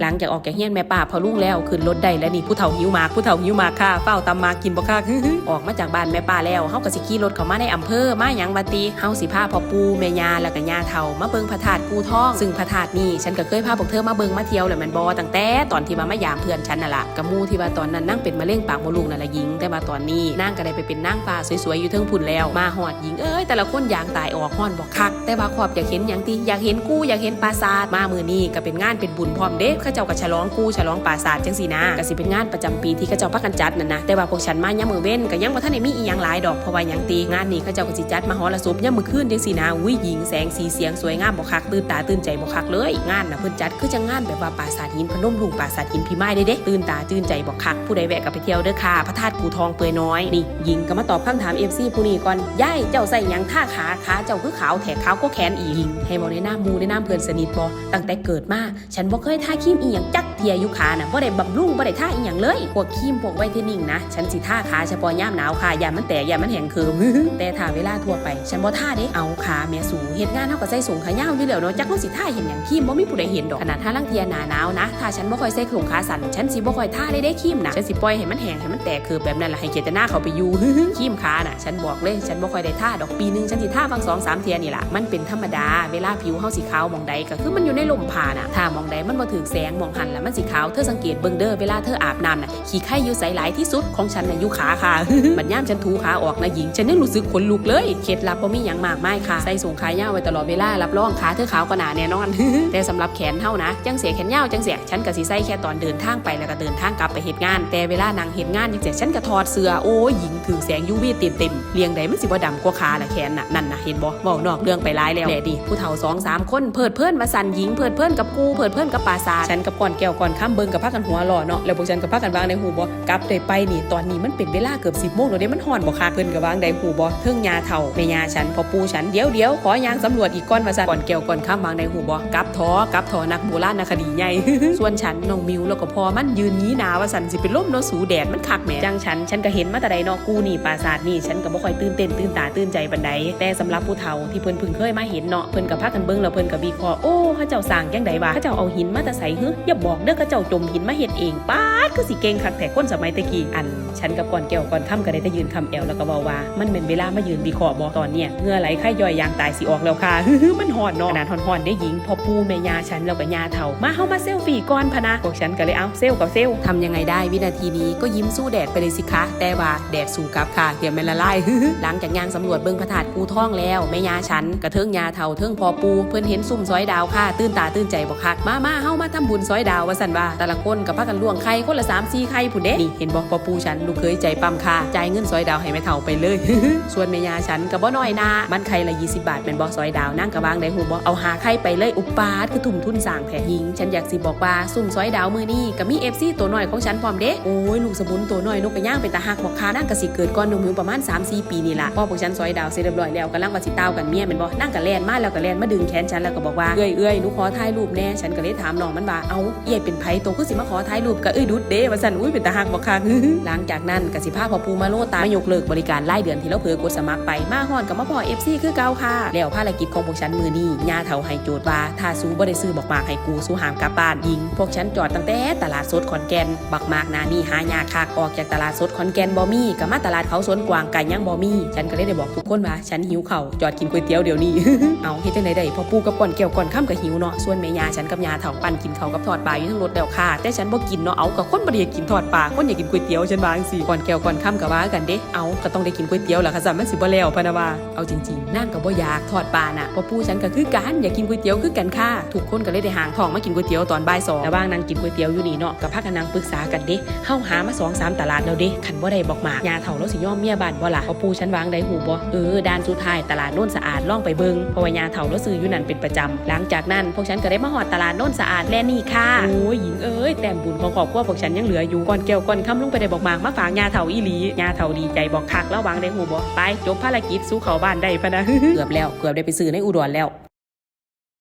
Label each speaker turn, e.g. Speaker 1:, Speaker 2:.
Speaker 1: หลังจากออกแกเฮียนแม่ป้าพอลุงแล้วขึ้นรถได้แล้วนี่ผู้เฒ่าหิวมากผู้เฒ่าหิวมากค่ะเฝ้าตำมากินบ่ค่ะออกมาจากบ้านแม่ป้าแล้วเฮาก็สิขี่รถเข้ามาในอำเภอมาหยังบัตีเฮาสิพาพ่อปูแม่ยาแล้วก็ย่าเฒ่ามาเบิ่งพระธาตุกูทอง ซึ่งพระธาตุนี่ฉันก็เคยพาพวกเธอมาเบิ่งมาเที่ยวแหละแม่นบ่ตั้งแต่ตอนที่ว่ามายามเพื่อนฉันน่ะล่ะกับมู่ที่ว่าตอนนั้นนั่งเป็นมะเร็งปากมดลูกนั่นละหญิงแต่ว่าตอนนี้นางก็ได้ไปเป็นนางฟ้าสวยๆอยู่เทิงพุ่นแล้วมาฮอดหญิงเอ้ยแต่ละคนอยางตายออกฮ้อนบอกคัก แต่ว่าขอบอยากเห็นหยังติอยากเห็นกู้อยากเห็นปราสาทมามื้อนี้ก็เป็นงานเป็นบุญพร้อมเด้เขาเจ้าก็ฉลองกู้ฉลองปราสาทจังซี่นะก็สิเป็นงานประจำปีที่เขาเจ้าพักกันจัดนั่นนะแต่ว่าพวกฉันมาย่ามือเว้นก็ยังบ่ทันได้มีอีหยังหลายดอกเพราะว่าหยังตีงานนี้เขาเจ้าก็สิจัดมหรสพย่ามมื้อคืนจังซี่นะอุ้ยหญิงแสงสีเสียงสวยงามบ่คักตื่นตาตื่นใจบ่คักเลย งานน่ะเพิ่นจัดคือจังงานแบบว่าปราสาทหินพนมรุ้งปราสาทหินพิมายเด้เด้ตื่นตาตื่นใจบ่คักผู้ใดแวะก็ไปเที่ยวเด้อค่ะพระธาตุกูทองเปื่อยน้อยนี่หญิงก็มาตอบคำถาม FC ผู้นี้ก่อนย่ายเจ้าใส่หยังท่าขาขาเจ้าคือขาวแถกขาวก็แขนอีหญิงให้บอกในหน้ามูในหน้าเพื่อนสนิทบ่ตั้งแต่เกิดมาฉันบ่เคยท่าครีมอีหยังจักเทียยู่ขานะ่ะบ่ได้บำรุงบ่ได้ท่าอีหยังเลยพวกครีมพวกไวท์เทนนิ่งนะฉันสิท่าขาเฉพาะยามหนาวค่ะยามมันแตกยามมันแห้งคิมแต่ถ้าเวลาทั่วไปฉันบ่ท่าเด้เอาขาแม่สูงเฮ็ดงานเฮาก็ใส่สูงขายาวอยู่แล้วเนาะจักเฮาสิท่าเห็นหยังครีมบ่มีผู้ใดเห็นดอกขนาดถ้าลังเทียหนาหนาวนะถ้าฉันบ่ค่อยใส่ถุงขาสั้นฉันสิบ่ค่อยท่าได้ได้ครีมนะฉันสิปล่อยให้มันแห้งให้มันแตกคือแบบนั้นล่ะให้เจตนาเขาไปอยู่ครีมขาน่ะฉันบอกเลยฉันบ่ค่อยได้ท่าดอกปีนึงฉันสิท่าบางสองสามเทียนี่ล่ะมันเป็นธรรมดาเวลาผิวเฮาสิขาวมองใดก็คือมันอยู่ในลมผ่าน่ะถ้ามองใดมันบ่ถึกแสงมองหันแล้วมันสิขาวเธอสังเกตเบิงเด้อเวลาเธออาบน้ำน่ะขี้ไข่อยู่ใสหลายที่สุดของฉันน่ะอยู่ขาค่ะบัดย่ามฉันถูขาออกนะหญิง ฉันยังรู้สึกขนลุกเลยเคล็ดลับบ่มีหยังมากมายค่ะใส่สูงขายาวไว้ตลอดเวลารับรองขาเธอขาวกว่าหนาแน่นอน แต่สำหรับแขนเท่านะจังเสียแขนยาวจังเสียฉันก็สิใส่แค่ตอนเดินทางไปแล้วก็เดินทางกลับไปเหตุงาน แต่เวลานางเหตุงานจังเสียฉันก็ถอดเสื้อโอ้ยหญิงถือแสงยูวีเต็มเต็มเลียงใดมันสิบ่ดำกว่าขาละแขนน่ะนั่นน่ะเห็นบ่เว้านอกเรื่องไปหลายแล้วแหละดิผู้เฒ่าสองสามคนเพิดเพื่อนมาสั่นหญิงเพิดเพื่อนกับกูเพิดเพื่อนกับปราสาทฉันกับก่อนแก้วก่อนข้ามเบิงกับพักกันหัวหล่อเนาะแล้วพวกฉันกับพักกันวางในหูบ่กลับได้ไปนี่ตอนนี้มันเป็นเวลาเกือบ10โมงแล้วเด้มันฮ้อนบ่คักเพิ่นกับวางได้หูบ่เทิงยาเฒ่าแม่ยาฉันพอปูฉันเดี๋ยวเดี๋ยวขอยางสำรวจอีกก้อนว่าซั่นก่อนแก้วก่อนข้ามวางในหูบ่กลับท้อกลับทอนักโบราณนคดีใหญ่ส่วนฉันน้องมิวแล้วก็พอมันยืนงี้หนาว่าสันสิเป็นลมเนาะสูแดดมันคักแหมจังฉันฉันก็เห็นมาแต่ใดเนาะกูนี่ปราสาทนี่ฉันก็บ่ค่อยตื่นเต้นตื่นตาตื่นใจปานใดแต่สำหรับผู้เฒ่าที่เพิ่นเพิ่งเคยมาเห็นเนาะเพิ่นก็พากันเบิ่งแล้วเพิ่นก็วิเคราะห์โอ้เขาเจ้าสร้างจังไดวะเขาเจ้าเอาหินมาแต่ใส่ฮึอย่าบอกเด้อเขาเจ้าจมหินมาเห็ดเองป้า ดคือสิเก่งคักแต่คนสมัยตะกี้อัน ฉันกับก่อนแก้วก่อนค่ำก็ได้แต่ยืนคำแอวแล้วก็เว้าว่า มันเป็นเวลามายืนวิเคราะห์บ่ตอนเนี้ยเงื่อไหลไข้ย่อยยางตายสิออกแล้วค่ะมันฮอนเนาะขนาดฮอนๆได้หญิงพอปูแม่ยาฉันแล้วก็ยาเฒ่ามาเฮามาเซลฟี่ก่อนพนะพวกฉันก็เลยเอาเซลกับเซลทำยังไงได้วินาทีนี้ก็ยิ้มสู้แดดไปเลยสิคะแต่ว่าแดดสู้กลับค่ะเดี๋ยวมันละลายหลังจากยางสำรวจเบิ่งพระธาตุปูท่องแล้วแม่ยาฉันกระเทิงยาเฒ่าเทิงพอปูเพิ่นเห็นซุ่มซอยดาวค่ะ ตื่นตาตื่นใจบ่คักมามาเฮามาทำบุญซอยดาวว่าซั่นว่าแต่ละคนก็พากันล่วงไข่คนละ3 4ไข่พุ่นเด้นี่เห็นบ่พอปูฉันลูกเคยใจปั๊มค่ะจ่ายเงินซอยดาวให้แม่เฒ่าไปเลย ส่วนแม่ยาฉันก็บ่น้อยนามันไข่ละ20บาทเป็นบ่ซอยดาวนั่งกระวางได้หูบ่เอาหาไข่ไปเลยอุปาทคือทุ่มทุนสร้างแท้หญิง ฉันอยากสิบอกว่าซุ่มซอยดาวมือนี้ก็มี FC ตัวน้อยของฉันพร้อมเด้โอ้ยลูกสมุนตัวน้อยนกกระย่างเป็นตาหักบอกค่านั่งกะสิเกิดก่อนหนมหิวประมาณ3-4ปีนี่ล่ะพ่อพวกฉันซอยดาวเสร็จเรียบร้อยแล้วกำลังว่าสิต้าวกันเมียแม่นบ่นั่งกะแล่นมาแล้วก็แล่นมาดึงแขนฉันแล้วก็บอกว่าเอ้ยเอ้ยหนูขอถ่ายรูปแน่ฉันก็เลยถามน้องมันว่าเอ้าเอ้ยเป็นไผโตคือสิมาขอถ่ายรูปก็เอ้ยดุดเด้ว่าซั่นอุ้ยเป็นตาหักบอกคาหลังจากนั้นกสิพาพอปูมาโลตามายกเลิกบริการรายเดือนที่เราเผลอกดสมัครไปมาฮอนกับมาพอ FC คือเก่าค่ะ แล้วภารกิจของพวกฉันมือนี้ญาเฒ่าให้โจทย์ว่าถ้าสู้บ่ได้ซื้อบอกมากให้กูสู้หามกลับบ้านยิง พวกฉันจอดตั้งแต่ตลาดสดขอนแก่นบักมากนานี่หายาคักออกจากตลาดสดขอนแก่นบ่มีก็มาตลาดเขาสวนกวางไก่ยังบ่มีฉันก็เลยได้บอกทุกคนว่าฉันหิวเข่าจอดกินก๋วยเตี๋ยวเดี๋ยวนี้เอาเฮ็ดจังไดได้พอปูกับก่อนเกี่ยวก่อนค่ำก็หิวเนาะส่วนแม่ยาฉันกับยาเฒ่าปั่นกินข้ากับทอดปลาอยู่ทั้งรถแล้วค่ะ แต่ฉันบ่กินเนาะเอากับคนนบ่ได้อยากกินทอดปลาคนอยากกินก๋วยเตี๋ยวฉันว่าจังซี่ก่อนแก้วก่อนค่ำก็ว่ากันเด้เอาก็ต้องได้กินก๋วยเตี๋ยวล่ะค่ะซั่นมันสิบ่แล้วพะนะว่าเอาจริงๆนางก็บ่อยากทอดปลาน่ะพ่อปู่ฉันก็คือกันอยากกินก๋วยเตี๋ยวคือกันค่ะทุกคนก็เลยได้หางทองมากินก๋วยเตี๋ยวตอนบ่าย2ระหว่างนั่งกินก๋วยเตี๋ยวอยู่นี่เนาะก็พากันนั่งปรึกษากันเด้เฮาหามา2 3ตลาดแล้วเด้คันบ่ได้บอกมากยาเฒ่าแล้วสิยอมเมียบ้านบ่ล่ะพ่อปู่ฉันวางได้หูบ่เออด้านสุดท้ายตลาดโน่นสะอาดล่องไปเบิงเพราะว่ายาเฒ่าแล้วซื้ออยู่นั่นเป็นประจำหลังจากนั้นพวกฉันก็ได้มาฮอดตลาดโน่นสะอาดแลนี่ค่ะโอ้ยหญิงเอ้ยแต้มบุญของครอบครัวพวกฉันยังเหลืออยู่ก่อนแก้วก่อนคำลงไปได้บอกมากมาฝากยาเถาอีหลียาเถาดีใจบอกคักแล้ววางได้หูบอกไปจบภารกิจสู้เขาบ้านได้พะนะเกือบแล้วเกือบได้ไปซื้อในอุดรแล้ว